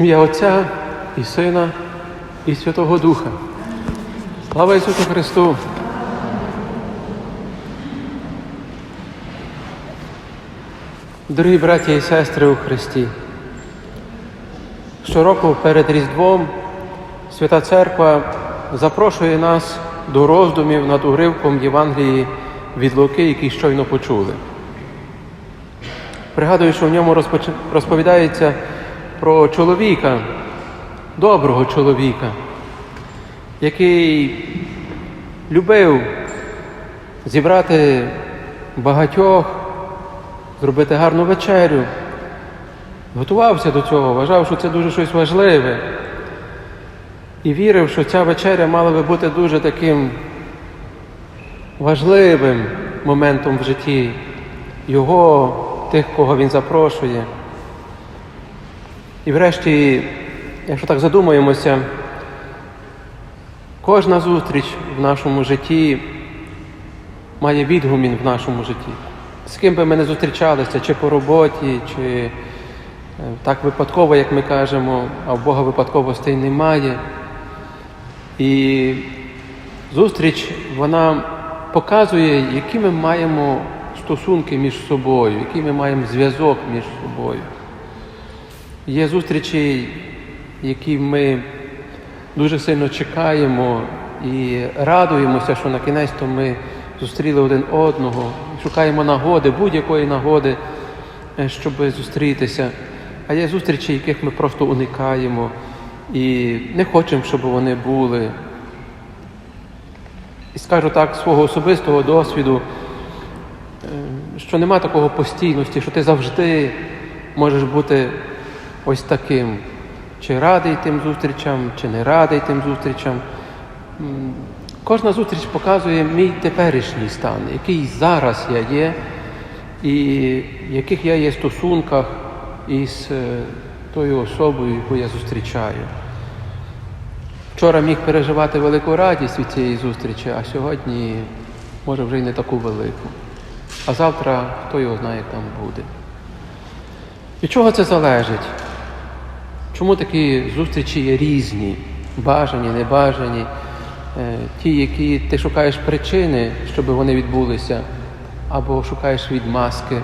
Ім'я Отця і Сина і Святого Духа. Слава Ісусу Христу! Дорогі браті і сестри у Христі, щороку перед Різдвом Свята Церква запрошує нас до роздумів над уривком Євангелії від Луки, який щойно почули. Пригадую, що в ньому розповідається про чоловіка, доброго чоловіка, який любив зібрати багатьох, зробити гарну вечерю, готувався до цього, вважав, що це дуже щось важливе. І вірив, що ця вечеря мала би бути дуже таким важливим моментом в житті його, тих, кого він запрошує. І врешті, якщо так задумаємося, кожна зустріч в нашому житті має відгумін в нашому житті. З ким би ми не зустрічалися, чи по роботі, чи е, так випадково, як ми кажемо, а в Бога випадковостей немає. І зустріч вона показує, які ми маємо стосунки між собою, який ми маємо зв'язок між собою. Є зустрічі, які ми дуже сильно чекаємо і радуємося, що на кінець то ми зустріли один одного, шукаємо нагоди, будь-якої нагоди, е, щоб зустрітися. А є зустрічі, яких ми просто уникаємо і не хочемо, щоб вони були. І скажу так, свого особистого досвіду, е, що нема такого постійності, що ти завжди можеш бути ось таким. Чи радий тим зустрічам, чи не радий тим зустрічам. Кожна зустріч показує мій теперішній стан, який зараз я є, і в яких я є стосунках із е, тою особою, яку я зустрічаю. Вчора міг переживати велику радість від цієї зустрічі, а сьогодні може вже й не таку велику. А завтра хто його знає, як там буде. Від чого це залежить? Чому такі зустрічі є різні, бажані, небажані, Е, ті, які ти шукаєш причини, щоб вони відбулися, або шукаєш відмазки,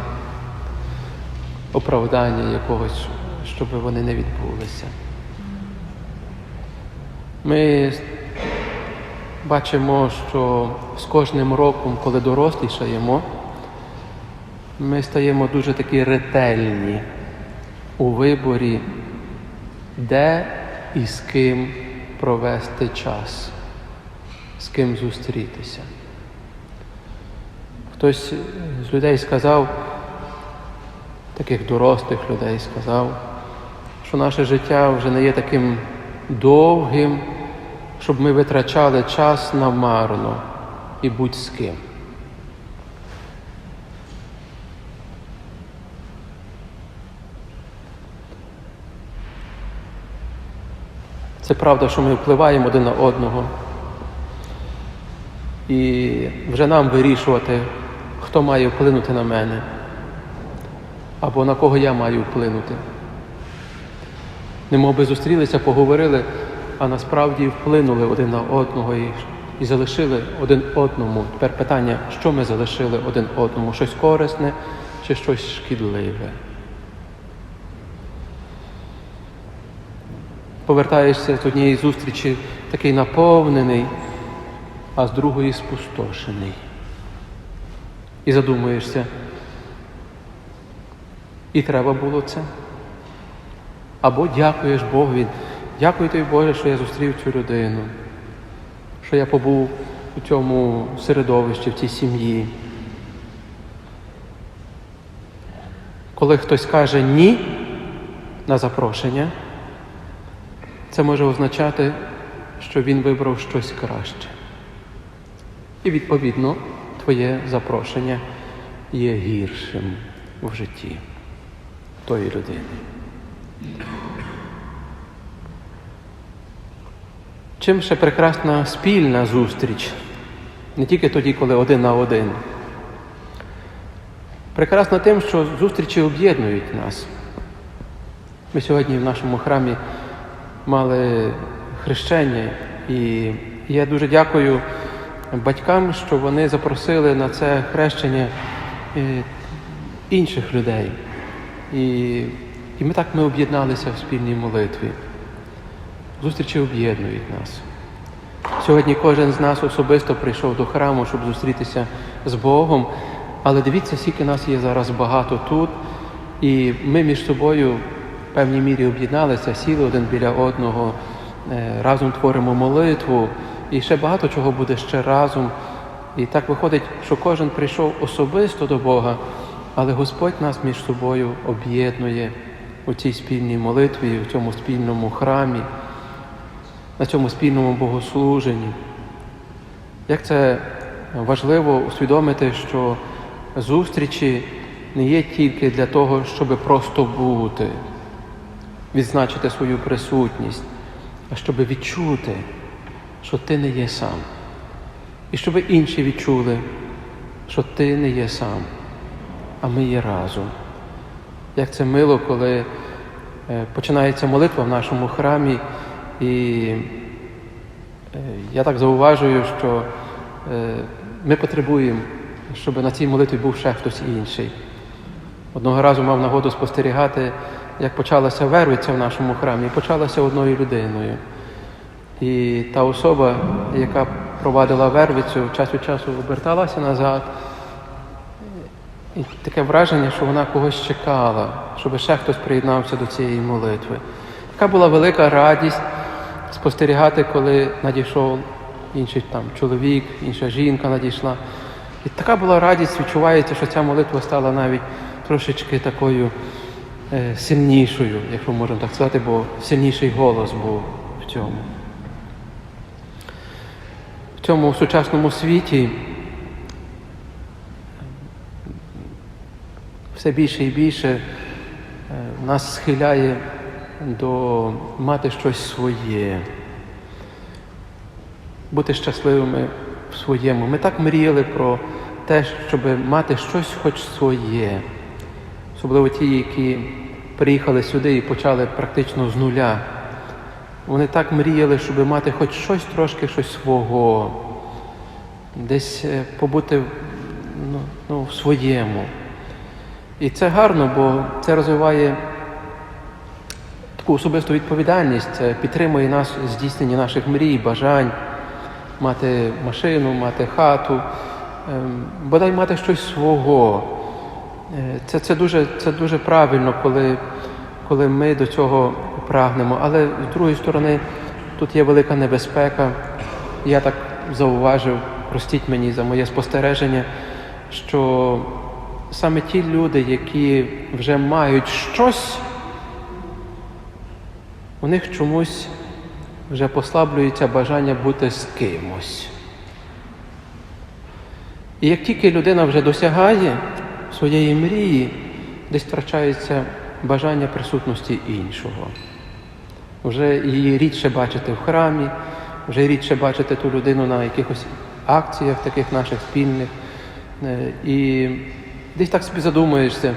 оправдання якогось, щоб вони не відбулися. Ми бачимо, що з кожним роком, коли дорослішаємо, ми стаємо дуже такі ретельні у виборі, де і з ким провести час, з ким зустрітися. Хтось з людей сказав, таких дорослих людей сказав, що наше життя вже не є таким довгим, щоб ми витрачали час намарно і будь з ким. Це правда, що ми впливаємо один на одного. І вже нам вирішувати, хто має вплинути на мене, або на кого я маю вплинути. Немов би зустрілися, поговорили, а насправді вплинули один на одного і, і залишили один одному. Тепер питання, що ми залишили один одному? Щось корисне чи щось шкідливе? Повертаєшся з однієї зустрічі такий наповнений, а з другої спустошений. І задумуєшся, і треба було це. Або дякуєш Богові. Дякую тобі, Боже, що я зустрів цю людину, що я побув у цьому середовищі, в цій сім'ї. Коли хтось каже ні на запрошення, це може означати, що він вибрав щось краще. І відповідно твоє запрошення є гіршим в житті тої людини. Чим ще прекрасна спільна зустріч, не тільки тоді, коли один на один. Прекрасна тим, що зустрічі об'єднують нас. Ми сьогодні в нашому храмі мали хрещення, і я дуже дякую батькам, що вони запросили на це хрещення е, інших людей. І, і ми так ми об'єдналися в спільній молитві. Зустрічі об'єднують нас. Сьогодні кожен з нас особисто прийшов до храму, щоб зустрітися з Богом. Але дивіться, скільки нас є зараз багато тут, і ми між собою певній мірі об'єдналися, сіли один біля одного, е, разом творимо молитву, і ще багато чого буде ще разом. І так виходить, що кожен прийшов особисто до Бога, але Господь нас між собою об'єднує у цій спільній молитві, у цьому спільному храмі, на цьому спільному богослуженні. Як це важливо усвідомити, що зустрічі не є тільки для того, щоб просто бути, відзначити свою присутність, а щоб відчути, що ти не є сам. І щоб інші відчули, що ти не є сам, а ми є разом. Як це мило, коли е, починається молитва в нашому храмі, і е, я так зауважую, що е, ми потребуємо, щоб на цій молитві був ще хтось інший. Одного разу мав нагоду спостерігати, як почалася вервиця в нашому храмі, почалася одною людиною. І та особа, яка провадила вервицю, час від часу оберталася назад. І таке враження, що вона когось чекала, щоб ще хтось приєднався до цієї молитви. Така була велика радість спостерігати, коли надійшов інший там чоловік, інша жінка надійшла. І така була радість, відчувається, що ця молитва стала навіть трошечки такою сильнішою, якщо можна так сказати, бо сильніший голос був в цьому. В цьому сучасному світі все більше і більше е, нас схиляє до мати щось своє, бути щасливими в своєму. Ми так мріяли про те, щоб мати щось хоч своє, особливо ті, які приїхали сюди і почали практично з нуля. Вони так мріяли, щоб мати хоч щось трошки щось свого, десь е, побути ну, ну, в своєму. І це гарно, бо це розвиває таку особисту відповідальність, це підтримує нас в здійсненні наших мрій, бажань, мати машину, мати хату, ем, бодай мати щось свого. Е, Це, це, дуже, це дуже правильно, коли, коли ми до цього прагнемо. Але з другої сторони, тут є велика небезпека. Я так зауважив, простіть мені за моє спостереження, що саме ті люди, які вже мають щось, у них чомусь вже послаблюється бажання бути з кимось. І як тільки людина вже досягає своєї мрії, десь втрачається бажання присутності іншого. Вже її рідше бачити в храмі, вже рідше бачити ту людину на якихось акціях, таких наших спільних. Е, І десь так собі задумуєшся.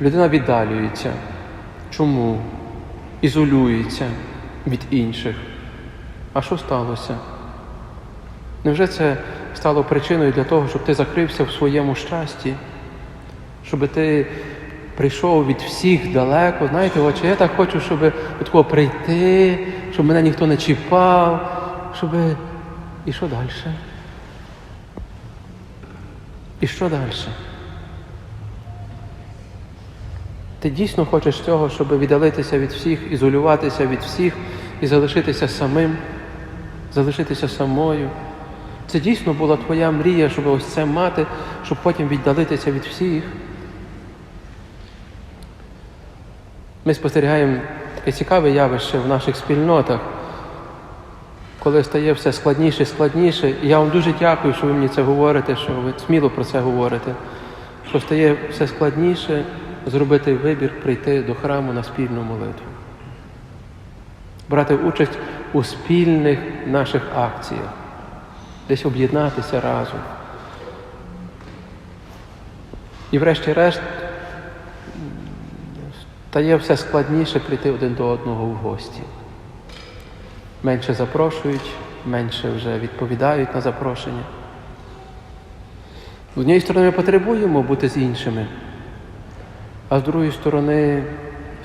Людина віддалюється. Чому? Ізолюється від інших. А що сталося? Невже це стало причиною для того, щоб ти закрився в своєму щасті? Щоб ти прийшов від всіх далеко, знаєте, отче, я так хочу, щоб такого прийти, щоб мене ніхто не чіпав, щоб. І що далі? І що далі? Ти дійсно хочеш цього, щоб віддалитися від всіх, ізолюватися від всіх і залишитися самим, залишитися самою. Це дійсно була твоя мрія, щоб ось це мати, щоб потім віддалитися від всіх. Ми спостерігаємо таке цікаве явище в наших спільнотах, коли стає все складніше і складніше. І я вам дуже дякую, що ви мені це говорите, що ви сміло про це говорите, що стає все складніше зробити вибір, прийти до храму на спільну молитву, брати участь у спільних наших акціях, десь об'єднатися разом. І врешті-решт стає все складніше прийти один до одного в гості. Менше запрошують, менше вже відповідають на запрошення. З однієї сторони, ми потребуємо бути з іншими, а з другої сторони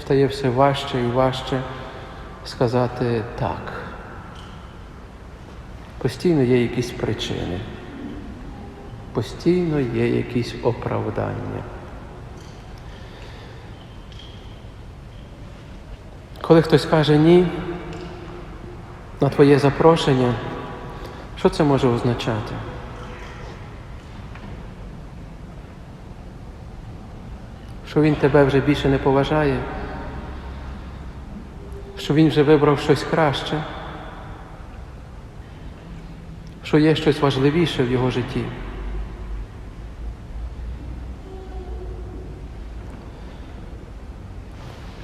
стає все важче і важче сказати так. Постійно є якісь причини, постійно є якісь оправдання. Коли хтось каже ні на твоє запрошення, що це може означати? Що він тебе вже більше не поважає, що він вже вибрав щось краще, що є щось важливіше в його житті.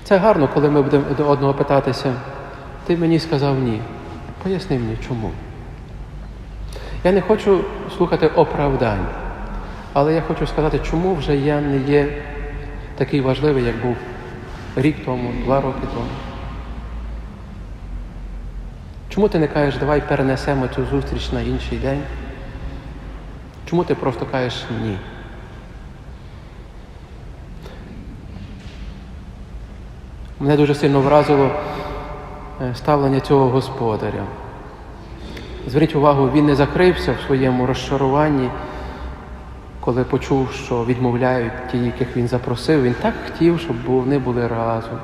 Це гарно, коли ми будемо до одного питатися, ти мені сказав ні. Поясни мені чому. Я не хочу слухати оправдань, але я хочу сказати, чому вже я не є такий важливий, як був рік тому, два роки тому. Чому ти не кажеш, давай перенесемо цю зустріч на інший день? Чому ти просто кажеш ні? Мене дуже сильно вразило е, ставлення цього господаря. Зверніть увагу, він не закрився в своєму розчаруванні, коли почув, що відмовляють ті, яких він запросив. Він так хотів, щоб вони були разом.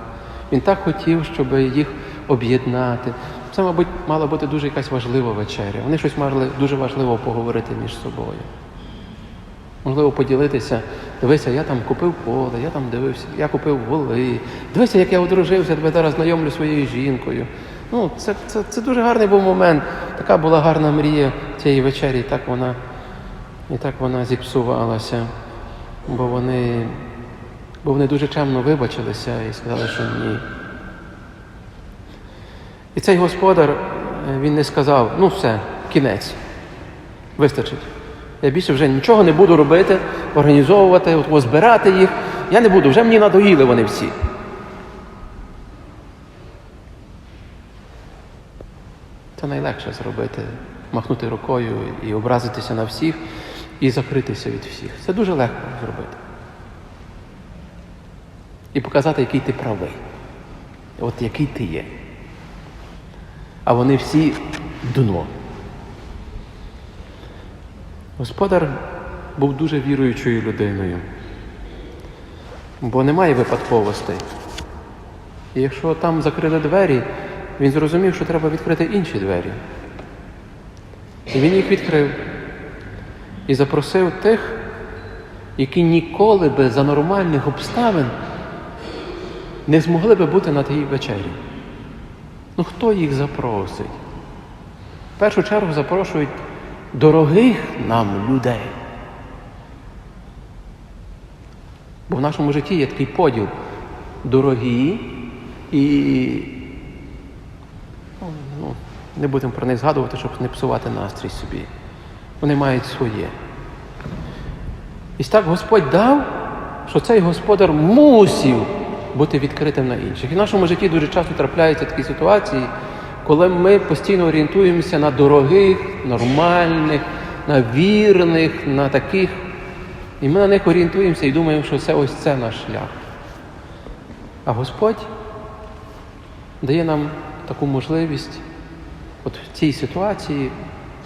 Він так хотів, щоб їх об'єднати. Це, мабуть, мала бути дуже якась важлива вечеря. Вони щось мали дуже важливо поговорити між собою. Можливо, поділитися. Дивися, я там купив поле, я там дивився, я купив воли. Дивися, як я одружився, тебе зараз знайомлю своєю жінкою. Ну, це, це, це дуже гарний був момент. Така була гарна мрія цієї вечері, і так вона, і так вона зіпсувалася. Бо вони, бо вони дуже чемно вибачилися і сказали, що ні. І цей господар, е, він не сказав, ну все, кінець, вистачить. Я більше вже нічого не буду робити, організовувати, от, збирати їх. Я не буду, вже мені надоїли вони всі. Це найлегше зробити, махнути рукою і образитися на всіх і закритися від всіх. Це дуже легко зробити. І показати, який ти правий. От який ти є. А вони всі дно. Господар був дуже віруючою людиною, бо немає випадковостей. І якщо там закрили двері, він зрозумів, що треба відкрити інші двері. І він їх відкрив і запросив тих, які ніколи би за нормальних обставин не змогли би бути на тій вечері. Ну хто їх запросить? В першу чергу запрошують дорогих нам людей. Бо в нашому житті є такий поділ дорогі і ну, не будемо про них згадувати, щоб не псувати настрій собі. Вони мають своє. І так Господь дав, що цей господар мусів бути відкритим на інших. І в нашому житті дуже часто трапляються такі ситуації, коли ми постійно орієнтуємося на дорогих, нормальних, на вірних, на таких. І ми на них орієнтуємося і думаємо, що це ось це наш шлях. А Господь дає нам таку можливість от в цій ситуації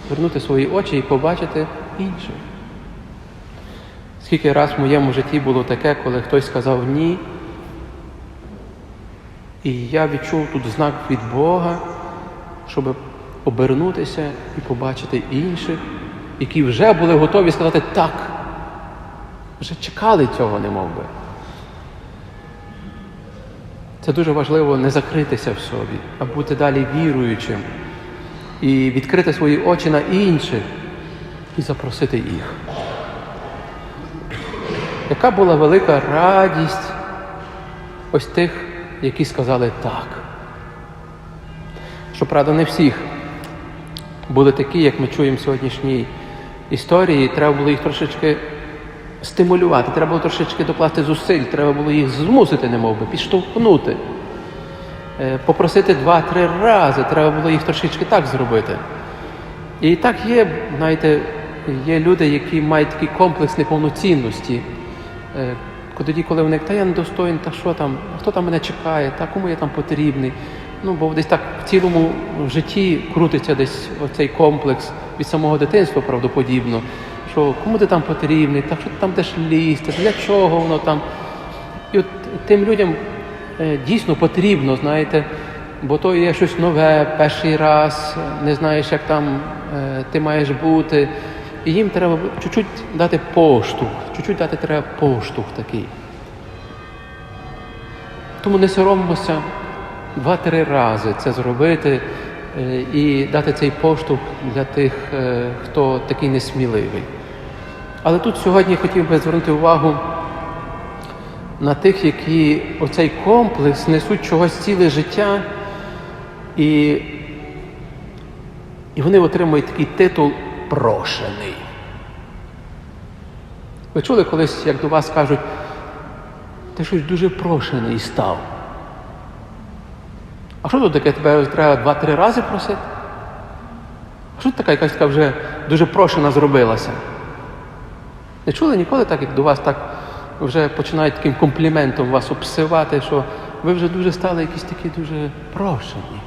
звернути свої очі і побачити інших. Скільки раз в моєму житті було таке, коли хтось сказав ні, і я відчув тут знак від Бога, щоб обернутися і побачити інших, які вже були готові сказати так. Вже чекали цього, не мов би. Це дуже важливо не закритися в собі, а бути далі віруючим і відкрити свої очі на інших і запросити їх. Яка була велика радість ось тих, які сказали так. Щоправда, не всіх були такі, як ми чуємо в сьогоднішній історії, треба було їх трошечки стимулювати, треба було трошечки докласти зусиль, треба було їх змусити, немов би, підштовхнути. Е, Попросити два-три рази, треба було їх трошечки так зробити. І так є, знаєте, є люди, які мають такий комплекс неповноцінності. Тоді, коли вони та я недостойний, та що там, хто там мене чекає, та кому я там потрібний. Ну, бо десь так в цілому житті крутиться десь оцей комплекс від самого дитинства, правдоподібно, що кому ти там потрібний, та що ти там будеш лізти, для чого воно там. І от тим людям е, дійсно потрібно, знаєте, бо то є щось нове, перший раз, не знаєш, як там е, ти маєш бути. І їм треба чуть-чуть дати поштовх, чуть-чуть дати треба поштовх такий. Тому не соромимося два-три рази це зробити е, і дати цей поштовх для тих, е, хто такий несміливий. Але тут сьогодні хотів би звернути увагу на тих, які оцей комплекс несуть чогось ціле життя, і, і вони отримують такий титул прошений. Ви чули колись, як до вас кажуть, ти щось дуже прошений став. А що тут таке тебе треба два-три рази просити? А що така якась така вже дуже прошена зробилася? Не чули ніколи так, як до вас так вже починають таким компліментом вас обсивати, що ви вже дуже стали якісь такі дуже прошені.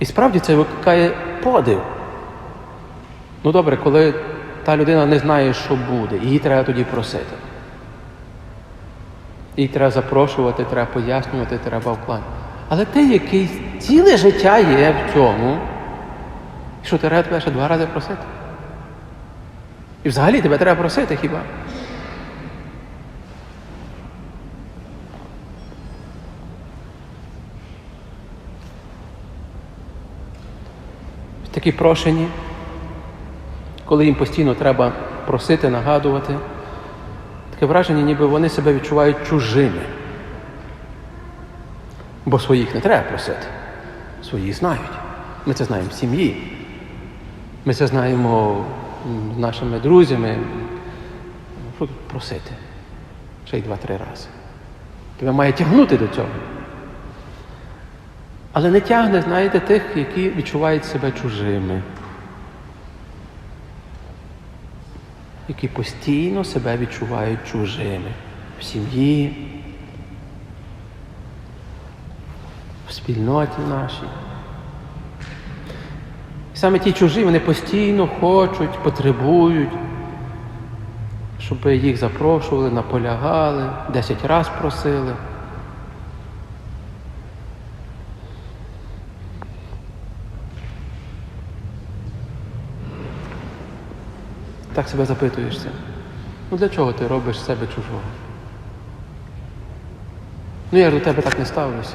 І справді це викликає подив. Ну добре, коли та людина не знає, що буде, її треба тоді просити. Її треба запрошувати, треба пояснювати, треба вклад. Але ти, який ціле життя є в цьому, що треба тебе ще два рази просити? І взагалі тебе треба просити хіба? Такі прошені, коли їм постійно треба просити, нагадувати, таке враження, ніби вони себе відчувають чужими. Бо своїх не треба просити. Свої знають. Ми це знаємо в сім'ї. Ми це знаємо з нашими друзями. Просити? Ще й два-три рази. Тебе має тягнути до цього. Але не тягне, знаєте, тих, які відчувають себе чужими. Які постійно себе відчувають чужими в сім'ї, в спільноті нашій. Саме ті чужі, вони постійно хочуть, потребують, щоб їх запрошували, наполягали, десять разів просили. Так себе запитуєшся. Ну для чого ти робиш себе чужого? Ну я ж до тебе так не ставлюся.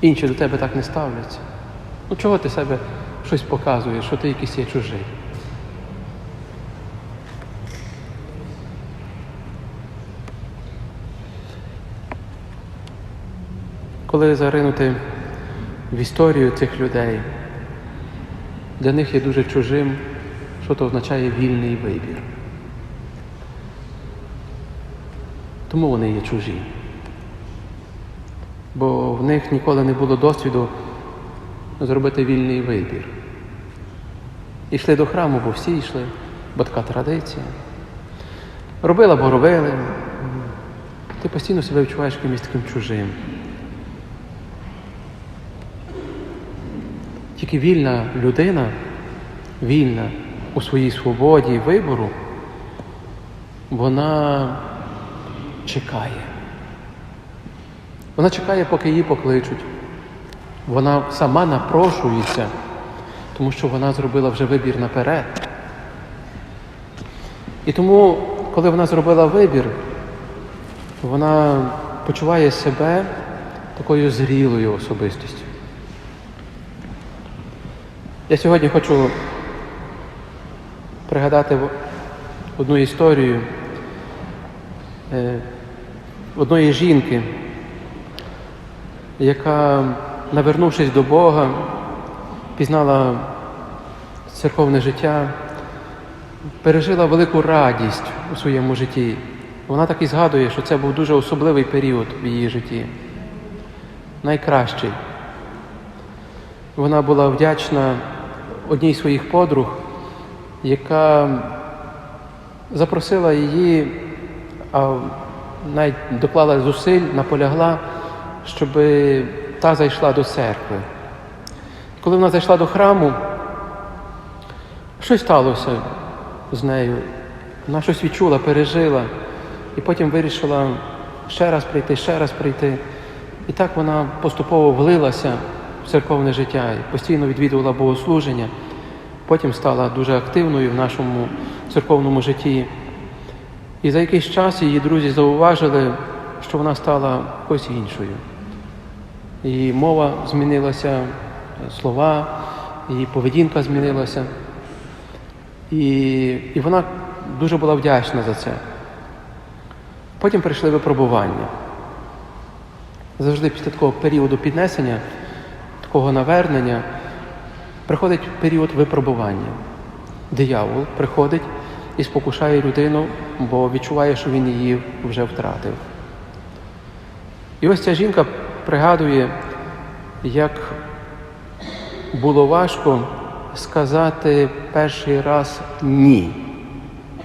Інші до тебе так не ставляться. Ну чого ти себе щось показуєш, що ти якийсь є чужий? Коли заринути в історію цих людей, для них є дуже чужим, що то означає вільний вибір. Тому вони є чужі. Бо в них ніколи не було досвіду зробити вільний вибір. І йшли до храму, бо всі йшли, бо така традиція. Робила, бо робили. Ти постійно себе відчуваєш якимось таким чужим. Тільки вільна людина, вільна у своїй свободі вибору, вона чекає. Вона чекає, поки її покличуть. Вона сама напрошується, тому що вона зробила вже вибір наперед. І тому, коли вона зробила вибір, вона почуває себе такою зрілою особистістю. Я сьогодні хочу пригадати одну історію е, одної жінки, яка, навернувшись до Бога, пізнала церковне життя пережила велику радість у своєму житті. Вона так і згадує, що це був дуже особливий період в її житті. Найкращий. Вона була вдячна одній з своїх подруг, яка запросила її, а навіть доклала зусиль, наполягла, щоб та зайшла до церкви. Коли вона зайшла до храму, щось сталося з нею. Вона щось відчула, пережила, і потім вирішила ще раз прийти, ще раз прийти. І так вона поступово влилася в церковне життя, і постійно відвідувала богослуження, потім стала дуже активною в нашому церковному житті. І за якийсь час її друзі зауважили, що вона стала якось іншою. Її мова змінилася, слова, її поведінка змінилася. І, і вона дуже була вдячна за це. Потім прийшли випробування. Завжди після такого періоду піднесення, такого навернення, приходить період випробування. Диявол приходить і спокушає людину, бо відчуває, що він її вже втратив. І ось ця жінка пригадує, як було важко сказати перший раз ні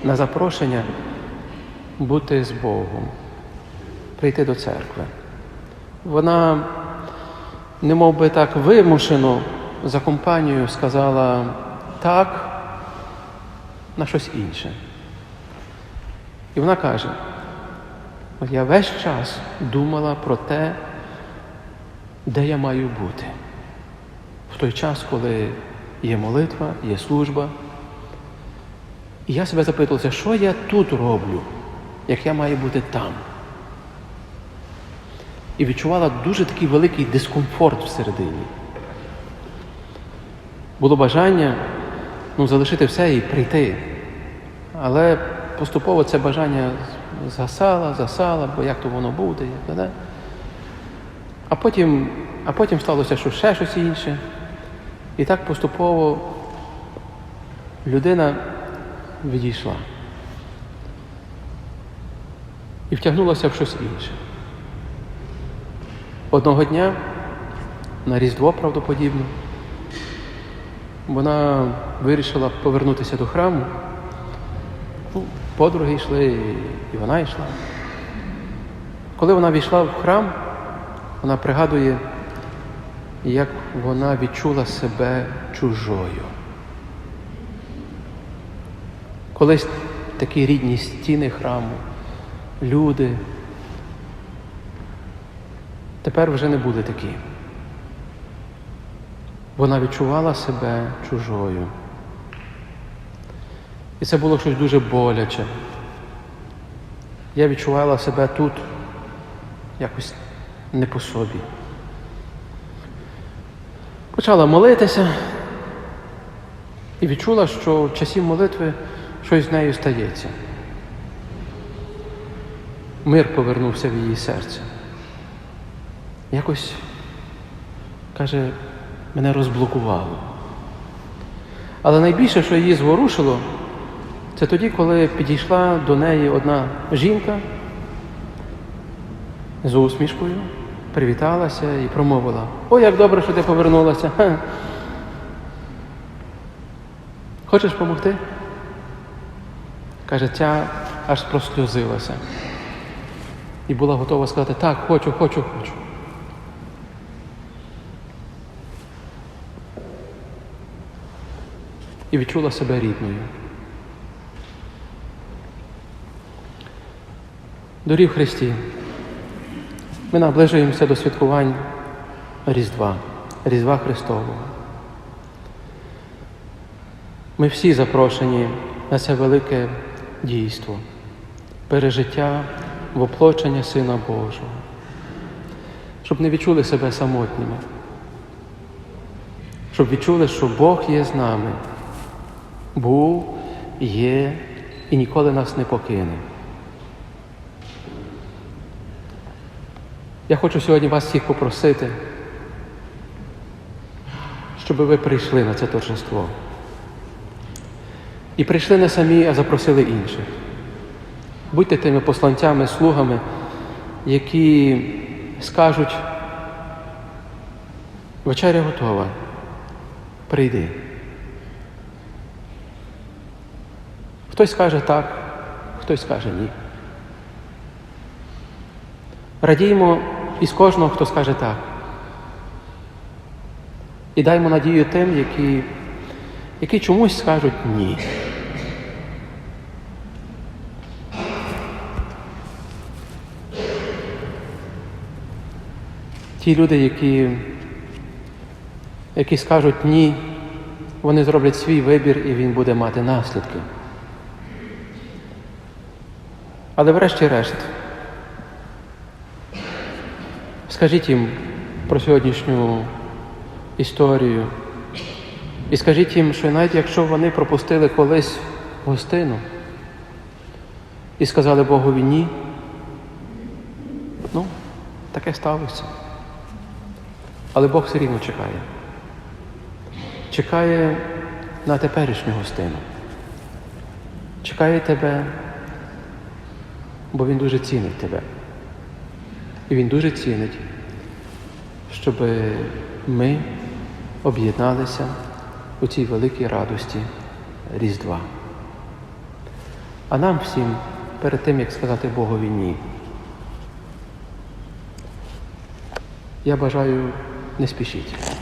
на запрошення бути з Богом, прийти до церкви. Вона, не мов би так вимушено за компанією сказала так на щось інше. І вона каже, я весь час думала про те, де я маю бути. В той час, коли є молитва, є служба. І я себе запитувався, що я тут роблю, як я маю бути там. І відчувала дуже такий великий дискомфорт всередині. Було бажання ну, залишити все і прийти. Але поступово це бажання згасало, засало, бо як то воно буде, а, потім, а потім сталося, що ще щось інше. І так поступово людина відійшла і втягнулася в щось інше. Одного дня, на Різдво правдоподібно, вона вирішила повернутися до храму. Ну, подруги йшли, і вона йшла. Коли вона війшла в храм, вона пригадує, як вона відчула себе чужою. Колись такі рідні стіни храму, люди. Тепер вже не були такі. Вона відчувала себе чужою. І це було щось дуже боляче. Я відчувала себе тут якось не по собі. Почала молитися і відчула, що в часі молитви щось з нею стається. Мир повернувся в її серце. Якось, каже, мене розблокувало. Але найбільше, що її зворушило, це тоді, коли підійшла до неї одна жінка з усмішкою, привіталася і промовила: Ой, як добре, що ти повернулася. Ха. Хочеш допомогти? Каже, ця аж просльозилася. І була готова сказати, так, хочу, хочу, хочу. І відчула себе рідною. Дорі в Христі, ми наближуємося до святкувань Різдва, Різдва Христового. Ми всі запрошені на це велике дійство, пережиття воплочення Сина Божого, щоб не відчули себе самотніми, щоб відчули, що Бог є з нами, був, є і ніколи нас не покине. Я хочу сьогодні вас всіх попросити, щоб ви прийшли на це торжество. І прийшли не самі, а запросили інших. Будьте тими посланцями, слугами, які скажуть, вечеря готова, прийди. Хтось скаже так, хтось скаже ні. Радіймо із кожного, хто скаже так. І даймо надію тим, які, які чомусь скажуть ні. Ті люди, які, які скажуть ні, вони зроблять свій вибір і він буде мати наслідки. Але врешті-решт, скажіть їм про сьогоднішню історію. І скажіть їм, що навіть якщо вони пропустили колись гостину і сказали Богові ні, ну, таке сталося. Але Бог все рівно чекає. Чекає на теперішню гостину. Чекає тебе, бо Він дуже цінить тебе. І Він дуже цінить, щоб ми об'єдналися у цій великій радості Різдва. А нам всім перед тим, як сказати Богові ні, я бажаю не спішіть.